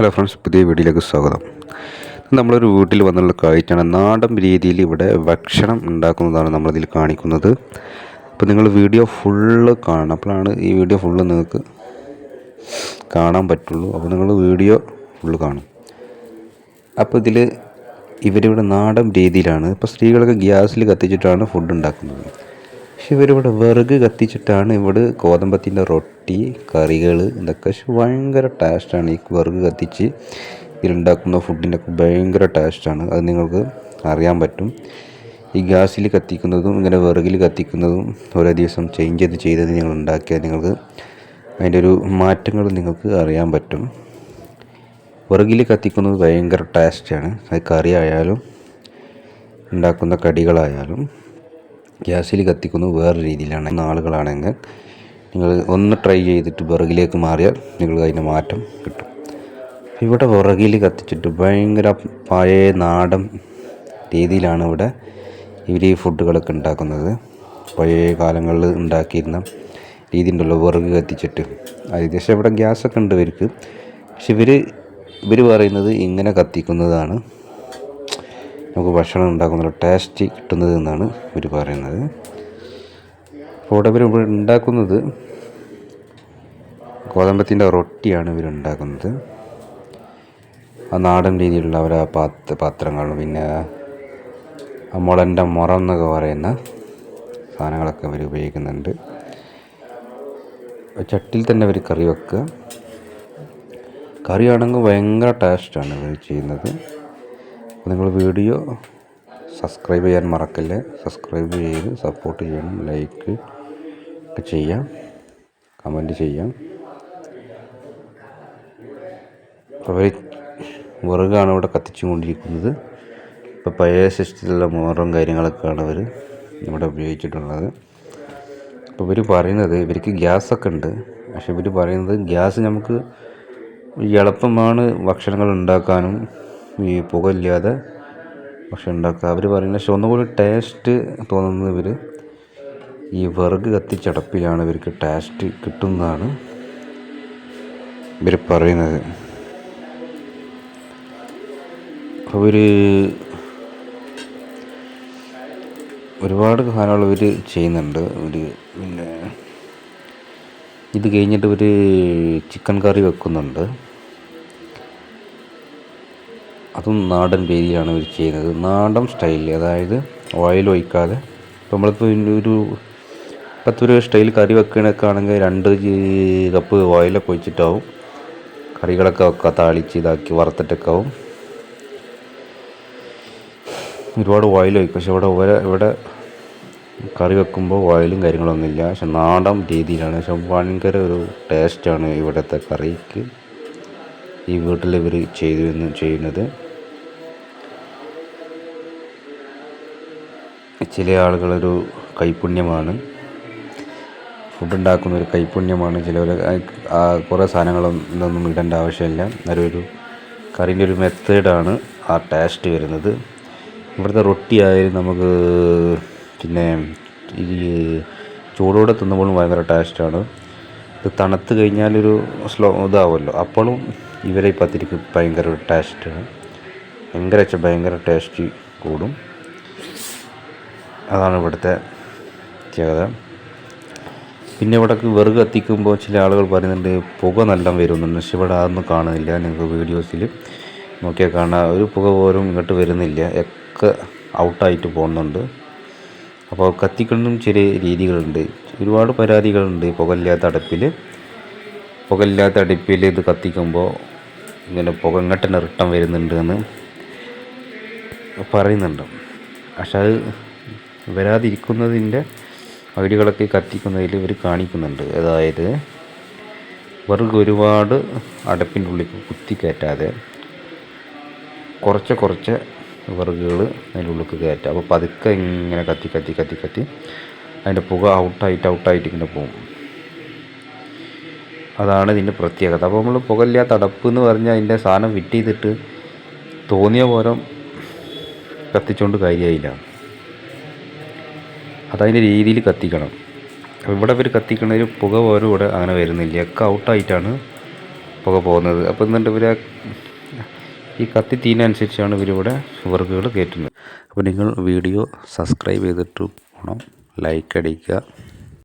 Hello friends പുതിയ വീഡിയോയിലേക്ക് സ്വാഗതം. നമ്മളൊരു വീട്ടിൽ വന്നുള്ള കാഴ്ചയാണ്. നാടൻ രീതിയിൽ ഇവിടെ ഭക്ഷണം ഉണ്ടാക്കുന്നതാണ് നമ്മളിതിൽ കാണിക്കുന്നത്. അപ്പോൾ നിങ്ങൾ വീഡിയോ ഫുള്ള് കാണണം. അപ്പോഴാണ് ഈ വീഡിയോ ഫുള്ള് നിങ്ങൾക്ക് കാണാൻ പറ്റുള്ളൂ. അപ്പോൾ നിങ്ങൾ വീഡിയോ ഫുള്ള് കാണും. അപ്പോൾ ഇതിൽ ഇവരിവിടെ നാടൻ രീതിയിലാണ്. ഇപ്പോൾ സ്ത്രീകളൊക്കെ ഗ്യാസിൽ കത്തിച്ചിട്ടാണ് ഫുഡ് ഉണ്ടാക്കുന്നത്. ഇവരിവിടെ വിറക് കത്തിച്ചിട്ടാണ് ഇവിടെ ഗോതമ്പത്തിന്റെ റൊട്ടി കറികൾ ഇതൊക്കെ ഭയങ്കര ടേസ്റ്റാണ് ഈ വിറക് കത്തിച്ച് ഇതിലുണ്ടാക്കുന്ന ഫുഡിന്റെ ഒക്കെ ഭയങ്കര ടേസ്റ്റാണ് അത് നിങ്ങൾക്ക് അറിയാൻ പറ്റും. ഈ ഗ്യാസിൽ കത്തിക്കുന്നതും ഇങ്ങനെ വിറകിൽ കത്തിക്കുന്നതും ഓരോ ദിവസം ചേഞ്ച് ചെയ്ത് ചെയ്തത് നിങ്ങൾ ഉണ്ടാക്കിയാൽ നിങ്ങൾക്ക് അതിന്റെ ഒരു മാറ്റങ്ങൾ നിങ്ങൾക്ക് അറിയാൻ പറ്റും. വിറകിൽ കത്തിക്കുന്നത് ഭയങ്കര ടേസ്റ്റാണ് അത് കറി ആയാലും ഉണ്ടാക്കുന്ന കടികളായാലും. ഗ്യാസിൽ കത്തിക്കുന്നത് വേറെ രീതിയിലാണ്. ആളുകളാണെങ്കിൽ നിങ്ങൾ ഒന്ന് ട്രൈ ചെയ്തിട്ട് വിറകിലേക്ക് മാറിയാൽ നിങ്ങൾക്ക് അതിന്റെ മാറ്റം കിട്ടും. ഇവിടെ വിറകിൽ കത്തിച്ചിട്ട് ഭയങ്കര പഴയ നാടൻ രീതിയിലാണ് ഇവിടെ ഇവർ ഈ ഫുഡുകളൊക്കെ ഉണ്ടാക്കുന്നത്. പഴയ കാലങ്ങളിൽ ഉണ്ടാക്കിയിരുന്ന രീതി ഉണ്ടല്ലോ വിറക് കത്തിച്ചിട്ട്. ഏകദേശം ഇവിടെ ഗ്യാസൊക്കെ ഉണ്ട് ഇവർക്ക്. പക്ഷെ ഇവർ ഇവർ പറയുന്നത് ഇങ്ങനെ കത്തിക്കുന്നതാണ്. നമുക്ക് ഭക്ഷണം ഉണ്ടാക്കുന്ന ടേസ്റ്റ് കിട്ടുന്നത് എന്നാണ് ഇവർ പറയുന്നത്. അപ്പോൾ ഇവിടെ ഇവർ ഉണ്ടാക്കുന്നത് ഗോതമ്പത്തിന്റെ റൊട്ടിയാണ് ഇവർ ഉണ്ടാക്കുന്നത്. ആ നാടൻ രീതിയിലുള്ള അവരെ പാത്ര പാത്രങ്ങളും പിന്നെ മുളന്റെ മുറം എന്നൊക്കെ പറയുന്ന സാധനങ്ങളൊക്കെ അവർ ഉപയോഗിക്കുന്നുണ്ട്. ചട്ടിയിൽ തന്നെ അവർ കറി വെക്കുക. കറിയാണെങ്കിൽ ഭയങ്കര ടേസ്റ്റാണ് ഇവർ ചെയ്യുന്നത്. നിങ്ങൾ വീഡിയോ സബ്സ്ക്രൈബ് ചെയ്യാൻ മറക്കല്ലേ? സബ്സ്ക്രൈബ് ചെയ്ത് സപ്പോർട്ട് ചെയ്യണം ലൈക്ക് ഒക്കെ ചെയ്യാം കമന്റ് ചെയ്യാം. അവർ വിറകാണ് ഇവിടെ കത്തിച്ചു കൊണ്ടിരിക്കുന്നത്. ഇപ്പോൾ പഴയ സിസ്റ്റത്തിലുള്ള മോറും കാര്യങ്ങളൊക്കെയാണ് അവർ ഇവിടെ ഉപയോഗിച്ചിട്ടുള്ളത്. അപ്പോൾ ഇവർ പറയുന്നത് ഇവർക്ക് ഗ്യാസൊക്കെ ഉണ്ട്. പക്ഷെ ഇവർ പറയുന്നത് ഗ്യാസ് നമുക്ക് എളുപ്പമാണ് ഭക്ഷണങ്ങൾ ഉണ്ടാക്കാനും ഈ പുകയില്ലാതെ ഭക്ഷണം ഉണ്ടാക്കുക. അവർ പറയുന്നത് പക്ഷെ ഒന്നുകൂടി ടേസ്റ്റ് തോന്നുന്നത് ഇവർ ഈ വിറക് കത്തിച്ചടപ്പിലാണ് ഇവർക്ക് ടേസ്റ്റ് കിട്ടുന്നതാണ് ഇവർ പറയുന്നത്. അവർ ഒരുപാട് കാലങ്ങൾ ഇവർ ചെയ്യുന്നുണ്ട്. ഒരു പിന്നെ ഇത് കഴിഞ്ഞിട്ട് ഇവർ ചിക്കൻ കറി വെക്കുന്നുണ്ട്. അതും നാടൻ രീതിയിലാണ് ഇവർ ചെയ്യുന്നത്. നാടൻ സ്റ്റൈലിൽ അതായത് ഓയിൽ ഒഴിക്കാതെ. ഇപ്പോൾ നമ്മളിപ്പോൾ ഒരു പത്ത് രൂപ സ്റ്റൈൽ കറി വെക്കണൊക്കെ ആണെങ്കിൽ രണ്ട് കപ്പ് ഓയിലൊക്കെ ഒഴിച്ചിട്ടാവും. കറികളൊക്കെ വെക്കുക താളിച്ച് ഇതാക്കി വറുത്തിട്ടൊക്കെ ആവും. ഒരുപാട് ഓയിൽ ഒഴിക്കും. പക്ഷെ ഇവിടെ ഇവിടെ ഇവിടെ കറി വെക്കുമ്പോൾ ഓയിലും കാര്യങ്ങളൊന്നുമില്ല പക്ഷെ നാടൻ രീതിയിലാണ്. പക്ഷെ ഭയങ്കര ഒരു ടേസ്റ്റാണ് ഇവിടുത്തെ കറിക്ക്. ഈ വീട്ടിൽ ഇവർ ചെയ്തു എന്ന് ചെയ്യുന്നത്. ചില ആളുകളൊരു കൈപുണ്യമാണ്. ഫുഡ് ഉണ്ടാക്കുന്ന ഒരു കൈപുണ്യമാണ്. ചിലവർ കുറേ സാധനങ്ങളൊന്നും ഇടേണ്ട ആവശ്യമില്ല. ഒരു കറീന്റെ ഒരു മെത്തേഡാണ് ആ ടേസ്റ്റ് വരുന്നത്. ഇവിടുത്തെ റൊട്ടി ആയാലും നമുക്ക് പിന്നെ ഈ ചൂടോടെ തിന്നുമ്പോഴും ഭയങ്കര ടേസ്റ്റാണ് ഇത് തണുത്ത് കഴിഞ്ഞാലൊരു സ്ലോ ഇതാവുമല്ലോ. അപ്പോഴും ഇവരെ പത്തിരിക്ക് ഭയങ്കര ഒരു ടേസ്റ്റാണ് ഭയങ്കര വെച്ചാൽ ഭയങ്കര ടേസ്റ്റ് കൂടും. അതാണ് ഇവിടുത്തെ പ്രത്യേകത. പിന്നെ ഇവിടെ വെറുക് കത്തിക്കുമ്പോൾ ചില ആളുകൾ പറയുന്നുണ്ട് പുക നല്ല വരുന്നുണ്ട് പക്ഷെ ഇവിടെ അതൊന്നും കാണുന്നില്ല. നിങ്ങൾക്ക് വീഡിയോസിൽ നോക്കിയാൽ കാണാം. ഒരു പുക പോലും ഇങ്ങോട്ട് വരുന്നില്ല. ഒക്കെ ഔട്ടായിട്ട് പോകുന്നുണ്ട്. അപ്പോൾ കത്തിക്കുന്നതും ചെറിയ രീതികളുണ്ട്. ഒരുപാട് പരാതികളുണ്ട് പുകയില്ലാത്ത അടുപ്പിൽ പുകയില്ലാത്ത അടുപ്പിൽ ഇത് കത്തിക്കുമ്പോൾ ഇങ്ങനെ പുക ഇങ്ങോട്ട് തന്നെ റിട്ടം വരുന്നുണ്ട് എന്ന് പറയുന്നുണ്ട്. പക്ഷെ അത് വരാതിരിക്കുന്നതിന്റെ വീടുകളൊക്കെ കത്തിക്കുന്നതിൽ ഇവർ കാണിക്കുന്നുണ്ട്. അതായത് വെറുതെ ഒരുപാട് അടപ്പിന്റെ ഉള്ളിൽ കുത്തി കയറ്റാതെ കുറച്ച് കുറച്ച് വിറകുകൾ അതിന്റെ ഉള്ളിൽ കയറ്റുക. അപ്പോൾ പതുക്കെ ഇങ്ങനെ കത്തി കത്തി കത്തി കത്തി അതിന്റെ പുക ഔട്ടായിട്ട് ഔട്ടായിട്ട് ഇങ്ങനെ പോകും. അതാണ് ഇതിന്റെ പ്രത്യേകത. അപ്പോൾ നമ്മൾ പുകയില്ലാത്ത അടപ്പ് എന്ന് പറഞ്ഞാൽ അതിന്റെ സാധനം ഫിറ്റ് ചെയ്തിട്ട് തോന്നിയ പോലും കത്തിച്ചുകൊണ്ട് കാര്യമായില്ല അതതിന്റെ രീതിയിൽ കത്തിക്കണം. അപ്പോൾ ഇവിടെ ഇവർ ഒരു പുക പോലും ഇവിടെ അങ്ങനെ വരുന്നില്ല. ഒക്കെ ഔട്ടായിട്ടാണ് പുക പോകുന്നത്. അപ്പോൾ എന്നിട്ട് ഇവർ ഈ കത്തി തീനനുസരിച്ചാണ് ഇവരിവിടെ വർക്കുകൾ കയറ്റുന്നത്. അപ്പോൾ നിങ്ങൾ വീഡിയോ സബ്സ്ക്രൈബ് ചെയ്തിട്ട് പോകണം ലൈക്ക് അടിക്കുക.